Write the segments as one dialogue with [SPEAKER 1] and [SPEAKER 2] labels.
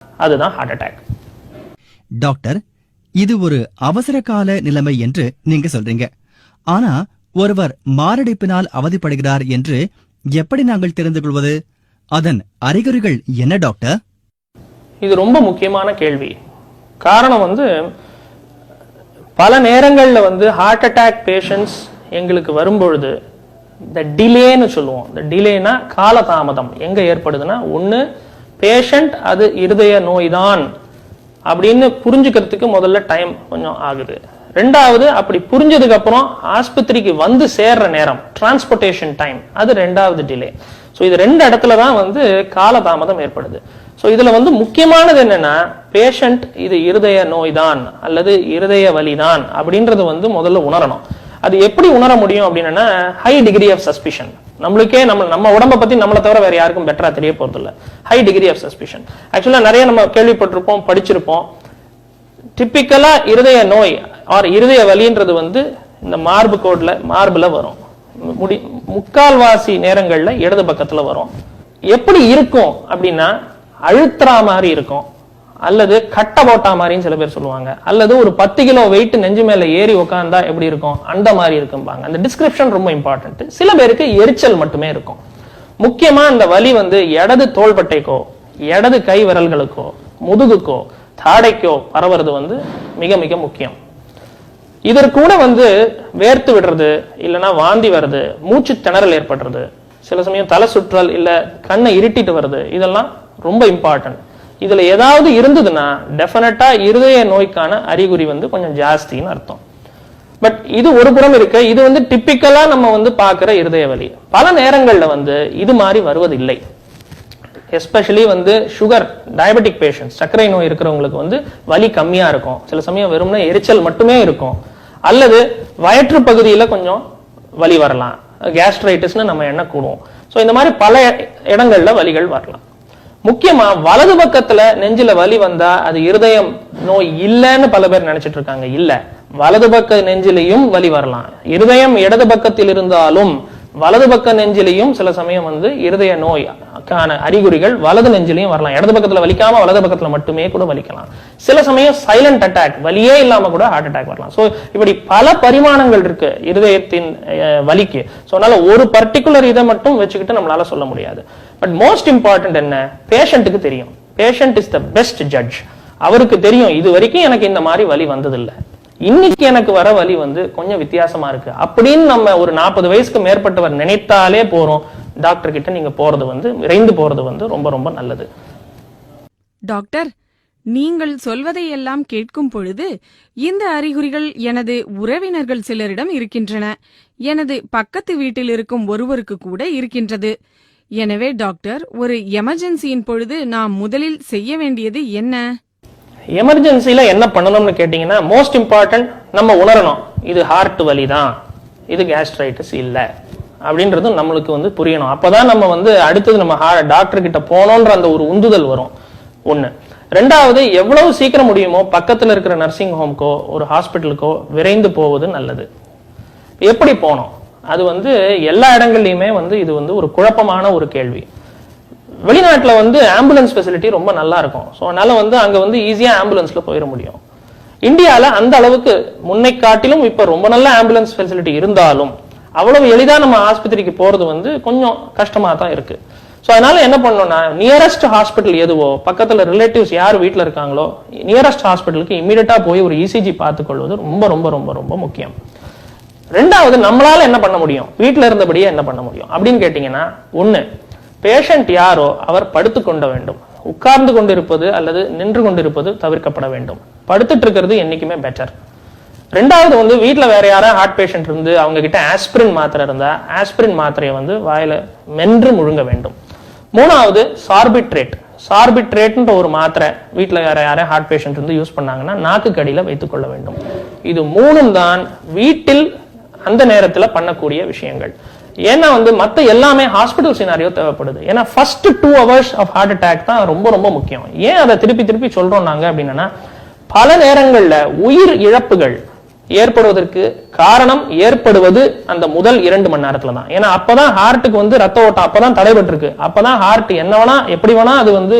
[SPEAKER 1] அதுதான் heart attack
[SPEAKER 2] doctor இது ஒரு அவசர கால நிலைமை என்று நீங்க சொல்றீங்க. ஆனா ஒருவர் மாரடைப்பினால் அவதிப்படுகிறார் என்று எப்படி நாங்கள் தெரிந்து கொள்வது? அதன் அறிகுறிகள் என்ன டாக்டர்?
[SPEAKER 1] இது ரொம்ப முக்கியமான கேள்வி. காரணம் வந்து பல நேரங்களில் வந்து ஹார்ட் அட்டாக் பேஷண்ட்ஸ் எங்களுக்கு வரும்பொழுது இந்த டிலேன்னு சொல்லுவோம். இந்த டிலேனா காலதாமதம். எங்க ஏற்படுதுன்னா ஒன்று பேஷண்ட் அது இருதய நோய் தான் அப்படின்னு புரிஞ்சுக்கிறதுக்கு முதல்ல டைம் கொஞ்சம் ஆகுது. ரெண்டாவது அப்படி புரிஞ்சதுக்கு அப்புறம் ஆஸ்பத்திரிக்கு வந்து சேர்ற நேரம் டிரான்ஸ்போர்ட்டேஷன் டைம் அது ரெண்டாவது டிலே ஸோ இது ரெண்டு இடத்துல தான் வந்து காலதாமதம் ஏற்படுது. ஸோ இதில் வந்து முக்கியமானது என்னன்னா பேஷண்ட் இது இருதய நோய் தான் அல்லது இருதய வலி தான் அப்படின்றது வந்து முதல்ல உணரணும். அது எப்படி உணர முடியும் அப்படின்னா ஹை டிகிரி ஆஃப் சஸ்பிஷன் நம்மளுக்கே நம்ம நம்ம உடம்பை பத்தி நம்மளை தவிர வேற யாருக்கும் பெட்டரா தெரிய போறது இல்ல ஹை டிகிரி ஆஃப் சஸ்பிஷன் ஆக்சுவலா நிறைய நம்ம கேள்விப்பட்டிருப்போம் படிச்சிருப்போம். டிப்பிக்கலா இருதய நோய் ஆர் இருதய வலின்றது வந்து இந்த மார்பு கோட்ல மார்பில் வரும். முடி முக்கால்வாசி நேரங்களில் இடது பக்கத்தில் வரும். எப்படி இருக்கும் அப்படின்னா அழுத்துறா மாதிரி இருக்கும். அல்லது கட்ட போட்டா மாதிரின்னு சில பேர் சொல்லுவாங்க. அல்லது ஒரு பத்து கிலோ வெயிட் நெஞ்சு மேல ஏறி உட்காந்தா எப்படி இருக்கும்? அந்த மாதிரி இருக்கும்பாங்க. அந்த டிஸ்கிரிப்ஷன் ரொம்ப இம்பார்ட்டன்ட் சில பேருக்கு எரிச்சல் மட்டுமே இருக்கும். முக்கியமா அந்த வலி வந்து இடது தோள்பட்டைக்கோ இடது கை விரல்களுக்கோ முதுகுக்கோ தாடைக்கோ பரவுறது வந்து மிக மிக முக்கியம். இதற்கு கூட வந்து வேர்த்து விடுறது இல்லைன்னா வாந்தி வருது மூச்சு திணறல் ஏற்படுறது சில சமயம் தலை சுற்றல் இல்ல கண்ணை இருட்டிட்டு வருது இதெல்லாம் ரொம்ப இம்பார்ட்டன்ட் இதுல ஏதாவது இருந்ததுன்னா டெஃபினட்டா இருதய நோய்க்கான அறிகுறி வந்து கொஞ்சம் ஜாஸ்தின்னு அர்த்தம். பட் இது ஒரு புறம் இருக்க இது வந்து டிப்பிக்கலா நம்ம வந்து பார்க்குற இருதய வலி. பல நேரங்கள்ல வந்து இது மாதிரி வருவதில்லை. எஸ்பெஷலி வந்து சுகர் டயபெட்டிக் பேஷண்ட்ஸ் சர்க்கரை நோய் இருக்கிறவங்களுக்கு வந்து வலி கம்மியா இருக்கும். சில சமயம் வெறும்னா எரிச்சல் மட்டுமே இருக்கும். அல்லது வயிற்று பகுதியில கொஞ்சம் வலி வரலாம். கேஸ்ட்ரைட்டிஸ்னு நம்ம எண்ண கூடுவோம் ஸோ இந்த மாதிரி பல இடங்கள்ல வலிகள் வரலாம். முக்கியமா வலது பக்கத்துல நெஞ்சில வலி வந்தா அது இருதயம் நோய் இல்லைன்னு பல பேர் நினைச்சிட்டு இருக்காங்க. இல்ல. வலது பக்க நெஞ்சிலையும் வலி வரலாம். இருதயம் இடது பக்கத்தில் இருந்தாலும் வலது பக்க நெஞ்சிலையும் சில சமயம் வந்து இருதய நோய்க்கான அறிகுறிகள் வலது நெஞ்சிலையும் வரலாம். இடது பக்கத்துல வலிக்காம வலது பக்கத்துல மட்டுமே கூட வலிக்கலாம். சில சமயம் சைலண்ட் அட்டாக் வலியே இல்லாம கூட ஹார்ட் அட்டாக் வரலாம். சோ இப்படி பல பரிமாணங்கள் இருக்கு இருதயத்தின் அஹ், வலிக்கு. சோ அதனால ஒரு பர்டிகுலர் இதை மட்டும் வச்சுக்கிட்டு நம்மளால சொல்ல முடியாது. பட் மோஸ்ட் இம்பார்ட்டன்ட் என்ன? பேஷண்ட்டுக்கு தெரியும். Patient is the best judge அவருக்கு தெரியும் இது வரைக்கும் எனக்கு இந்த மாதிரி வலி வந்ததில்லை. இன்னைக்கு எனக்கு வர வலி வந்து கொஞ்சம் வித்தியாசமா இருக்கு. அப்படின்னு நம்ம ஒரு நாற்பது வயசுக்கு மேற்பட்டவர் நினைத்தாலே போறோம். டாக்டர் கிட்ட நீங்க போறது வந்து விரைந்து போறது வந்து ரொம்ப ரொம்ப நல்லது.
[SPEAKER 3] டாக்டர் நீங்கள் சொல்வதை எல்லாம் கேட்கும் பொழுது இந்த அறிகுறிகள் எனது உறவினர்கள் சிலரிடம் இருக்கின்றன. எனது பக்கத்து வீட்டில் இருக்கும் ஒருவருக்கு கூட இருக்கின்றது. எனவே டாக்டர் ஒரு எமர்ஜென்சியின் பொழுது நாம் முதலில் செய்ய வேண்டியது என்ன?
[SPEAKER 1] எமர்ஜென்சியில் என்ன பண்ணணும்னு கேட்டிங்கன்னா மோஸ்ட் இம்பார்ட்டன்ட் நம்ம உணரணும். இது ஹார்ட் வலி தான் இது கேஸ்ட்ரைட்டிஸ் இல்லை. அப்படின்றதும் நம்மளுக்கு வந்து புரியணும். அப்போதான் நம்ம வந்து அடுத்தது நம்ம டாக்டர் கிட்ட போனோன்ற அந்த ஒரு உந்துதல் வரும். ஒன்று ரெண்டாவது எவ்வளவு சீக்கிரம் முடியுமோ பக்கத்தில் இருக்கிற நர்சிங் ஹோம்க்கோ ஒரு ஹாஸ்பிட்டலுக்கோ விரைந்து போவது நல்லது. எப்படி போனோம் அது வந்து எல்லா இடங்கள்லையுமே வந்து இது வந்து ஒரு குழப்பமான ஒரு கேள்வி. வெளிநாட்டில் வந்து ஆம்புலன்ஸ் ஃபெசிலிட்டி ரொம்ப நல்லா இருக்கும். ஸோ அதனால வந்து அங்கே வந்து ஈஸியாக ஆம்புலன்ஸில் போயிட முடியும். இந்தியாவில் அந்த அளவுக்கு முன்னை காட்டிலும் இப்போ ரொம்ப நல்ல ஆம்புலன்ஸ் ஃபெசிலிட்டி இருந்தாலும் அவ்வளவு எளிதாக நம்ம ஆஸ்பத்திரிக்கு போகிறது வந்து கொஞ்சம் கஷ்டமாக தான் இருக்குது ஸோ அதனால என்ன பண்ணணும்னா நியரஸ்ட் ஹாஸ்பிட்டல் எதுவோ பக்கத்தில் ரிலேட்டிவ்ஸ் யார் வீட்டில் இருக்காங்களோ நியரஸ்ட் ஹாஸ்பிட்டலுக்கு இமீடியட்டாக போய் ஒரு இசிஜி பார்த்துக்கொள்வது ரொம்ப ரொம்ப ரொம்ப ரொம்ப முக்கியம். ரெண்டாவது நம்மளால என்ன பண்ண முடியும்? வீட்டில் இருந்தபடியே என்ன பண்ண முடியும்? அப்படின்னு கேட்டீங்கன்னா ஒன்று பேஷண்ட் யாரோ அவர் படுத்து கொண்ட வேண்டும். உட்கார்ந்து கொண்டிருப்பது அல்லது நின்று கொண்டிருப்பது தவிர்க்கப்பட வேண்டும். படுத்துட்டு இருக்கிறது என்றைக்குமே பெட்டர் ரெண்டாவது வந்து வீட்டில் வேற யாராவது ஹார்ட் பேஷண்ட் இருந்து அவங்க கிட்ட ஆஸ்பிரின் மாத்திரை இருந்தா ஆஸ்பிரின் மாத்திரையை வந்து வாயில மென்று முழுங்க வேண்டும். மூணாவது சார்பிட்ரேட் சார்பிட்ரேட்ன்ற ஒரு மாத்திரை வீட்டில் வேற யாரும் ஹார்ட் பேஷண்ட் இருந்து யூஸ் பண்ணாங்கன்னா நாக்கு கடியில வைத்துக் கொள்ள வேண்டும். இது மூணும் தான் வீட்டில் அந்த நேரத்தில் பண்ணக்கூடிய விஷயங்கள். ஏன்னா வந்து மத்த எல்லாமே ஹாஸ்பிட்டல் சினாரியோ தேவைப்படுது. ஏன்னா first two hours of heart attack தான் ரொம்ப ரொம்ப முக்கியம். ஏன் அதை திருப்பி திருப்பி சொல்றோம் நாங்க அப்படின்னா பல நேரங்கள்ல உயிர் இழப்புகள் ஏற்படுவதற்கு காரணம் ஏற்படுவது அந்த முதல் இரண்டு மணி நேரத்துல தான். ஏன்னா அப்பதான் ஹார்ட்டுக்கு வந்து ரத்த ஓட்டம் அப்பதான் தடைபட்டிருக்கு. அப்பதான் ஹார்ட் என்ன வேணா எப்படி வேணா அது வந்து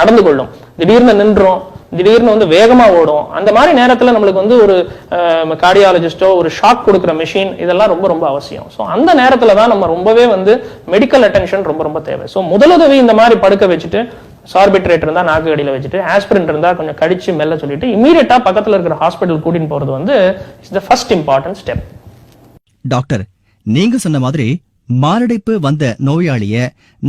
[SPEAKER 1] நடந்து கொள்ளும். திடீர்னு நின்றோம் திடீர்னு வந்து வேகமா ஓடும். அந்த மாதிரி நேரத்துல நம்மளுக்கு வந்து ஒரு கார்டியாலஜிஸ்டோ ஒரு ஷாக் கொடுக்குற மிஷின் இதெல்லாம் ரொம்ப ரொம்ப அவசியம். ஸோ அந்த நேரத்துல தான் நம்ம ரொம்பவே வந்து மெடிக்கல் அட்டென்ஷன் ரொம்ப ரொம்ப தேவை. ஸோ முதலுதவி இந்த மாதிரி படுக்க வச்சுட்டு சார்பிட்ரேட் இருந்தா நாக்கு அடியில் வச்சுட்டு ஆஸ்பிரின் இருந்தா கொஞ்சம் கடிச்சு மெல்ல சொல்லிட்டு இமீடியட்டா பக்கத்துல இருக்கிற ஹாஸ்பிட்டல் கூட்டின்னு போறது வந்து it's the first important step
[SPEAKER 2] doctor நீங்க சொன்ன மாதிரி மாரடைப்பு வந்த நோயாளிய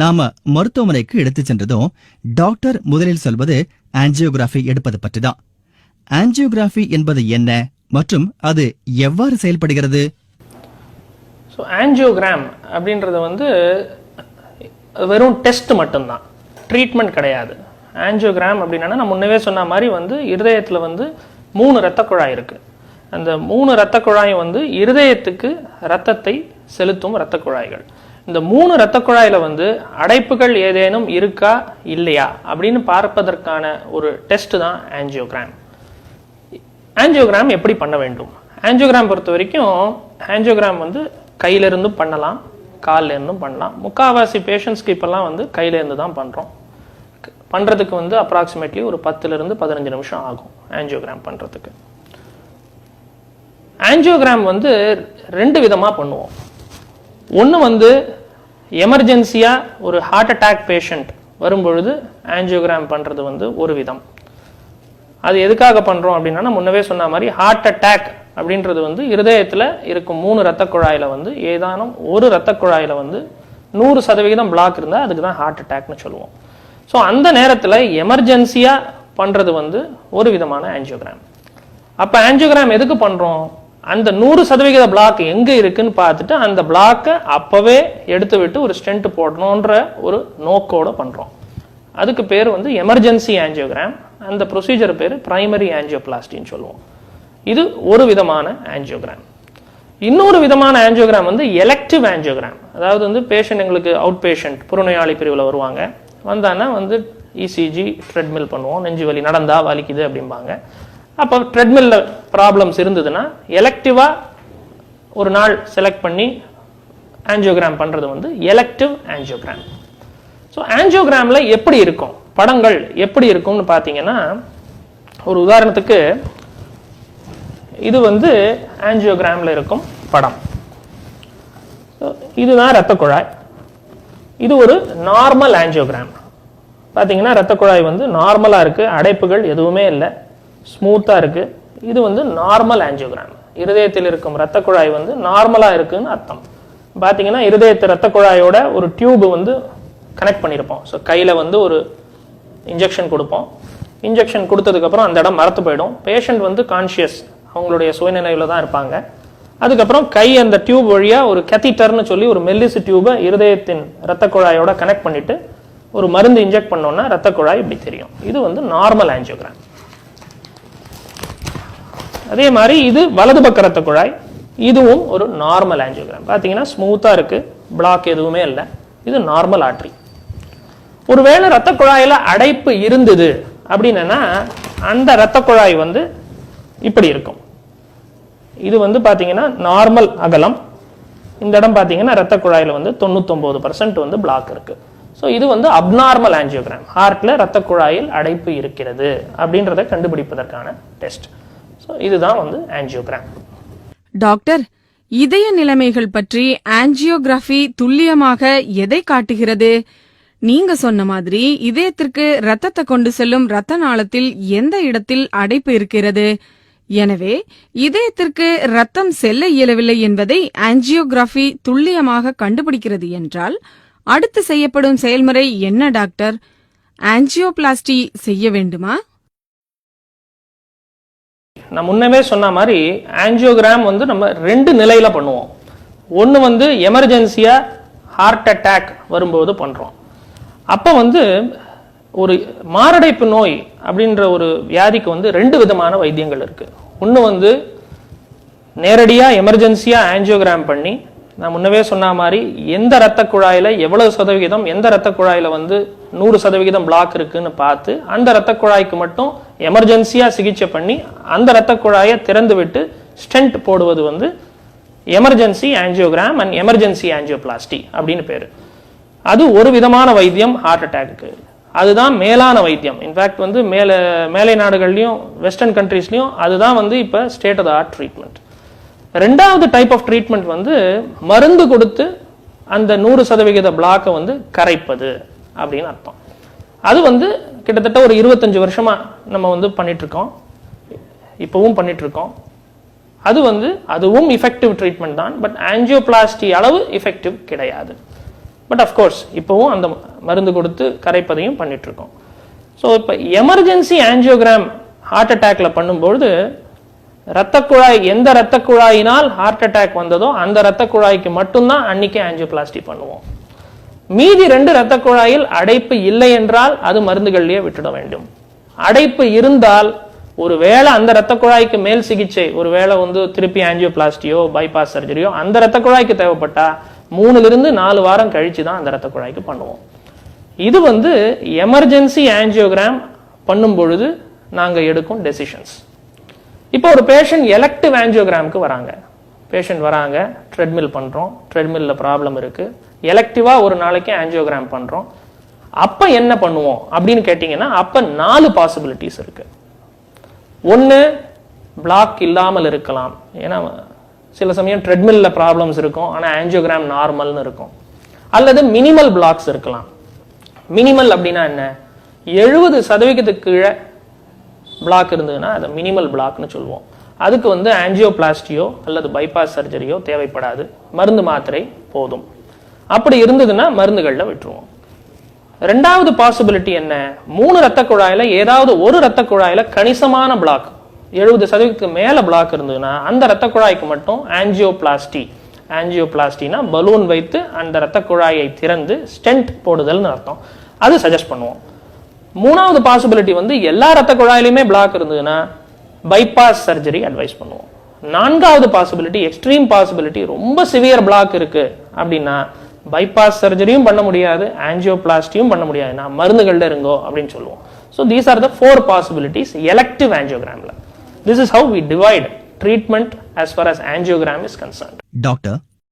[SPEAKER 2] நாம மருத்துவமனைக்கு எடுத்து சென்றதும் டாக்டர் முதலில் சொல்வது ஆன்ஜியோகிராஃபி எடுப்பது பற்றிதான். ஆன்ஜியோகிராஃபி என்பது என்ன மற்றும் அது எவ்வாறு செயல்படுகிறது?
[SPEAKER 1] ஸோ ஆஞ்சியோகிராம் அப்படின்றது வந்து வெறும் டெஸ்ட் மட்டும்தான். ட்ரீட்மெண்ட் கிடையாது. ஆஞ்சியோகிராம் அப்படின்னா நான் முன்னவே சொன்ன மாதிரி வந்து இருதயத்தில் வந்து மூணு இரத்த குழாய் இருக்குது அந்த மூணு இரத்த குழாயும் வந்து இருதயத்துக்கு ரத்தத்தை செலுத்தும் இரத்த குழாய்கள். இந்த மூணு இரத்த குழாயில் வந்து அடைப்புகள் ஏதேனும் இருக்கா இல்லையா? அப்படின்னு பார்ப்பதற்கான ஒரு டெஸ்ட் தான் ஆஞ்சியோகிராம் ஆஞ்சியோகிராம் எப்படி பண்ண வேண்டும்? ஆஞ்சியோகிராம் பொறுத்த வரைக்கும் ஆஞ்சியோகிராம் வந்து கையிலிருந்தும் பண்ணலாம் காலிலிருந்தும் பண்ணலாம். முக்காவாசி பேஷண்ட்ஸ்க்கு இப்போல்லாம் வந்து கையிலேருந்து தான் பண்ணுறோம் பண்ணுறதுக்கு வந்து அப்ராக்சிமேட்லி ஒரு பத்துலேருந்து பதினஞ்சு நிமிஷம் ஆகும் ஆன்ஜியோகிராம் பண்ணுறதுக்கு ஆன்ஜியோகிராம் வந்து ரெண்டு விதமாக பண்ணுவோம். ஒன்று வந்து எமர்ஜென்சியாக ஒரு ஹார்ட் அட்டாக் பேஷண்ட் வரும்பொழுது ஆன்ஜியோகிராம் பண்ணுறது வந்து ஒரு விதம். அது எதுக்காக பண்ணுறோம் அப்படின்னா நான் முன்னவே சொன்ன மாதிரி ஹார்ட் அட்டாக் அப்படின்றது வந்து இருதயத்தில் இருக்கும் மூணு ரத்த குழாயில் வந்து ஏதானும் ஒரு ரத்த குழாயில் வந்து நூறு சதவிகிதம் பிளாக் இருந்தால் அதுக்கு தான் ஹார்ட் அட்டாக்னு சொல்லுவோம். ஸோ அந்த நேரத்தில் எமர்ஜென்சியாக பண்ணுறது வந்து ஒரு விதமான ஆஞ்சியோகிராம் அப்போ ஆன்ஜியோகிராம் எதுக்கு பண்ணுறோம் அந்த நூறு சதவிகித பிளாக் எங்க இருக்குன்னு பார்த்துட்டு அந்த பிளாக்கை அப்பவே எடுத்து விட்டு ஒரு ஸ்டென்ட் போடணுன்ற ஒரு நோக்கோட பண்றோம். அதுக்கு பேர் வந்து எமர்ஜென்சி ஆஞ்சியோகிராம் அந்த ப்ரொசீஜர் பேர் பிரைமரி ஆஞ்சியோபிளாஸ்டின்னு சொல்லுவோம். இது ஒரு விதமான ஆஞ்சியோகிராம் இன்னொரு விதமான ஆஞ்சியோகிராம் வந்து எலெக்டிவ் ஆஞ்சியோகிராம் அதாவது வந்து பேஷண்ட் எங்களுக்கு அவுட் பேஷண்ட் புறநோயாளி பிரிவில் வருவாங்க. வந்தான்னா வந்து இசிஜி ட்ரெட்மில் பண்ணுவோம். நெஞ்சு வலி நடந்தா வலிக்குது அப்படிம்பாங்க. அப்போ ட்ரெட்மில்ல ப்ராப்ளம்ஸ் இருந்ததுன்னா எலக்டிவாக ஒரு நாள் செலக்ட் பண்ணி ஆன்ஜியோகிராம் பண்ணுறது வந்து எலெக்டிவ் ஆன்ஜியோகிராம் ஸோ ஆன்ஜியோகிராமில் எப்படி இருக்கும்? படங்கள் எப்படி இருக்கும்னு பார்த்தீங்கன்னா ஒரு உதாரணத்துக்கு இது வந்து ஆன்ஜியோகிராமில் இருக்கும் படம். இதுதான் ரத்த குழாய். இது ஒரு நார்மல் ஆஞ்சியோகிராம் பார்த்தீங்கன்னா ரத்த குழாய் வந்து நார்மலாக இருக்குது அடைப்புகள் எதுவுமே இல்லை. ஸ்மூத்தாக இருக்குது இது வந்து நார்மல் ஆஞ்சியோகிராம் இருதயத்தில் இருக்கும் ரத்த குழாய் வந்து நார்மலாக இருக்குன்னு அர்த்தம். பார்த்தீங்கன்னா இருதயத்து ரத்த குழாயோட ஒரு டியூப் வந்து கனெக்ட் பண்ணியிருப்போம் ஸோ கையில் வந்து ஒரு இன்ஜெக்ஷன் கொடுப்போம். இன்ஜெக்ஷன் கொடுத்ததுக்கப்புறம் அந்த இடம் மறத்து போயிடும். பேஷண்ட் வந்து கான்ஷியஸ் அவங்களுடைய சுயநிலையில் தான் இருப்பாங்க. அதுக்கப்புறம் கை அந்த டியூப் வழியாக ஒரு கெத்திட்டர்னு சொல்லி ஒரு மெல்லிசு டியூபை இருதயத்தின் ரத்த குழாயோட கனெக்ட் பண்ணிட்டு ஒரு மருந்து இன்ஜெக்ட் பண்ணோன்னா ரத்த குழாய் இப்படி தெரியும். இது வந்து நார்மல் ஆஞ்சியோகிராம் அதே மாதிரி இது வலது பக்க ரத்த குழாய். இதுவும் ஒரு நார்மல் ஆஞ்சியோகிராம் பார்த்தீங்கன்னா ஸ்மூத்தாக இருக்கு. பிளாக் எதுவுமே இல்லை. இது நார்மல் ஆட்ரி ஒருவேளை ரத்த குழாயில் அடைப்பு இருந்தது அப்படின்னா அந்த ரத்த குழாய் வந்து இப்படி இருக்கும். இது வந்து பார்த்தீங்கன்னா நார்மல் அகலம். இந்த இடம் பார்த்தீங்கன்னா ரத்த குழாயில் வந்து தொண்ணூத்தொம்பது பர்சன்ட் வந்து பிளாக் இருக்கு. ஸோ இது வந்து அப்நார்மல் ஆஞ்சியோகிராம் ஹார்ட்ல ரத்த குழாயில் அடைப்பு இருக்கிறது அப்படின்றத கண்டுபிடிப்பதற்கான டெஸ்ட் ஸோ இதுதான் வந்து ஆன்ஜியோகிராம்
[SPEAKER 3] டாக்டர் இதய நிலைமைகள் பற்றி ஆஞ்சியோகிராஃபி துல்லியமாக எதை காட்டுகிறது? நீங்க சொன்ன மாதிரி இதயத்திற்கு ரத்தத்தை கொண்டு செல்லும் ரத்த நாளத்தில் எந்த இடத்தில் அடைப்பு இருக்கிறது? எனவே இதயத்திற்கு ரத்தம் செல்ல இயலவில்லை என்பதை ஆஞ்சியோகிராஃபி துல்லியமாக கண்டுபிடிக்கிறது என்றால் அடுத்து செய்யப்படும் செயல்முறை என்ன டாக்டர்? ஆன்ஜியோபிளாஸ்டி செய்ய வேண்டுமா?
[SPEAKER 1] நான் முன்னமே சொன்ன மாதிரி ஆன்ஜியோகிராம் வந்து நம்ம ரெண்டு நிலையில் பண்ணுவோம். ஒன்று வந்து எமர்ஜென்சியாக ஹார்ட் அட்டாக் வரும்போது பண்ணுறோம் அப்போ வந்து ஒரு மாரடைப்பு நோய் அப்படின்ற ஒரு வியாதிக்கு வந்து ரெண்டு விதமான வைத்தியங்கள் இருக்குது ஒன்று வந்து நேரடியாக எமர்ஜென்சியாக ஆன்ஜியோகிராம் பண்ணி நான் முன்னவே சொன்ன மாதிரி எந்த ரத்த குழாயில் எவ்வளவு சதவிகிதம் எந்த ரத்த குழாயில் வந்து நூறு சதவிகிதம் பிளாக் இருக்குன்னு பார்த்து அந்த ரத்த குழாய்க்கு மட்டும் எமர்ஜென்சியாக சிகிச்சை பண்ணி அந்த ரத்த குழாயை திறந்து விட்டு ஸ்டென்ட் போடுவது வந்து emergency angiogram and emergency angioplasty அப்படின்னு பேர். அது ஒரு விதமான வைத்தியம் ஹார்ட் அட்டாக்கு அதுதான் மேலான வைத்தியம். இன்ஃபேக்ட் வந்து மேலே மேலை நாடுகள்லையும் வெஸ்டர்ன் கண்ட்ரீஸ்லையும் அதுதான் வந்து இப்போ state of the art treatment ரெண்டாவது டைப் ஆஃப் ட்ரீட்மெண்ட் வந்து மருந்து கொடுத்து அந்த நூறு சதவிகித பிளாக்கை வந்து கரைப்பது அப்படின்னு அர்த்தம். அது வந்து கிட்டத்தட்ட ஒரு இருபத்தஞ்சு வருஷமாக நம்ம வந்து பண்ணிகிட்ருக்கோம் இப்போவும் பண்ணிகிட்ருக்கோம் அது வந்து அதுவும் இஃபெக்டிவ் ட்ரீட்மெண்ட் தான். பட் ஆன்ஜியோபிளாஸ்டி அளவு இஃபெக்டிவ் கிடையாது. பட் அஃப்கோர்ஸ் இப்போவும் அந்த மருந்து கொடுத்து கரைப்பதையும் பண்ணிகிட்ருக்கோம் ஸோ இப்போ எமர்ஜென்சி ஆன்ஜியோகிராம் ஹார்ட் அட்டாக்ல பண்ணும்பொழுது ரத்த குழாய் எந்த ரத்த குழாயினால் ஹார்ட் அட்டாக் வந்ததோ அந்த ரத்த குழாய்க்கு மட்டும்தான் அன்னைக்கு ஆன்ஜியோபிளாஸ்டி பண்ணுவோம். மீதி ரெண்டு இரத்த குழாயில் அடைப்பு இல்லை என்றால் அது மருந்துகள்லயே விட்டுட வேண்டும். அடைப்பு இருந்தால் ஒருவேளை அந்த ரத்த குழாய்க்கு மேல் சிகிச்சை ஒருவேளை வந்து திருப்பி ஆஞ்சியோபிளாஸ்டியோ பைபாஸ் சர்ஜரியோ அந்த ரத்த குழாய்க்கு தேவைப்பட்டா மூணுல இருந்து நாலு வாரம் கழிச்சு தான் அந்த ரத்த குழாய்க்கு பண்ணுவோம். இது வந்து எமர்ஜென்சி ஆஞ்சியோகிராம் பண்ணும் பொழுது நாங்க எடுக்கும் டெசிஷன்ஸ் இப்போ ஒரு பேஷண்ட் எலக்டிவ் ஆஞ்சியோகிராமுக்கு வராங்க. பேஷண்ட் வராங்க ட்ரெட்மில் பண்றோம். ட்ரெட்மில்ல ப்ராப்ளம் இருக்கு. எலக்டிவாக ஒரு நாளைக்கு ஆஞ்சியோகிராம் பண்ணுறோம் அப்போ என்ன பண்ணுவோம்? அப்படின்னு கேட்டிங்கன்னா அப்போ நாலு பாசிபிலிட்டிஸ் இருக்குது ஒன்று பிளாக் இல்லாமல் இருக்கலாம். ஏன்னா சில சமயம் ட்ரெட்மில்ல ப்ராப்ளம்ஸ் இருக்கும். ஆனால் ஆன்ஜியோகிராம் நார்மல்னு இருக்கும். அல்லது மினிமல் பிளாக்ஸ் இருக்கலாம். மினிமல் அப்படின்னா என்ன? எழுபது சதவிகிதத்துக்கு கீழே பிளாக் இருந்ததுன்னா அதை மினிமல் பிளாக்னு சொல்லுவோம். அதுக்கு வந்து ஆன்ஜியோபிளாஸ்டியோ அல்லது பைபாஸ் சர்ஜரியோ தேவைப்படாது. மருந்து மாத்திரை போதும். அப்படி இருந்ததுன்னா மருந்துகளில் விட்டுருவோம். ரெண்டாவது பாசிபிலிட்டி என்ன? மூணு ரத்த குழாயில ஏதாவது ஒரு ரத்த குழாயில கணிசமான பிளாக் எழுபது சதவீதத்துக்கு மேல பிளாக் இருந்ததுன்னா அந்த ரத்த குழாய்க்கு மட்டும் ஆஞ்சியோபிளாஸ்டி ஆஞ்சியோபிளாஸ்டினா பலூன் வைத்து அந்த ரத்த குழாயை திறந்து ஸ்டென்ட் போடுதல்னு அர்த்தம். அது சஜஸ்ட் பண்ணுவோம். மூணாவது பாசிபிலிட்டி வந்து எல்லா ரத்த குழாயிலையுமே பிளாக் இருந்ததுன்னா பைபாஸ் சர்ஜரி அட்வைஸ் பண்ணுவோம். நான்காவது பாசிபிலிட்டி எக்ஸ்ட்ரீம் பாசிபிலிட்டி ரொம்ப சிவியர் பிளாக் இருக்கு அப்படின்னா பைபாஸ் சர்ஜரியும் பண்ண முடியாது ஆஞ்சியோபிளாஸ்டியும் பண்ண முடியாதுன்னா மருந்துகள்ல இருங்கோ அப்படின்னு சொல்லுவோம். So these are the four possibilities elective ஆன்ஜியோகிராமில் this is how we divide treatment as far as angiogram is concern
[SPEAKER 2] doctor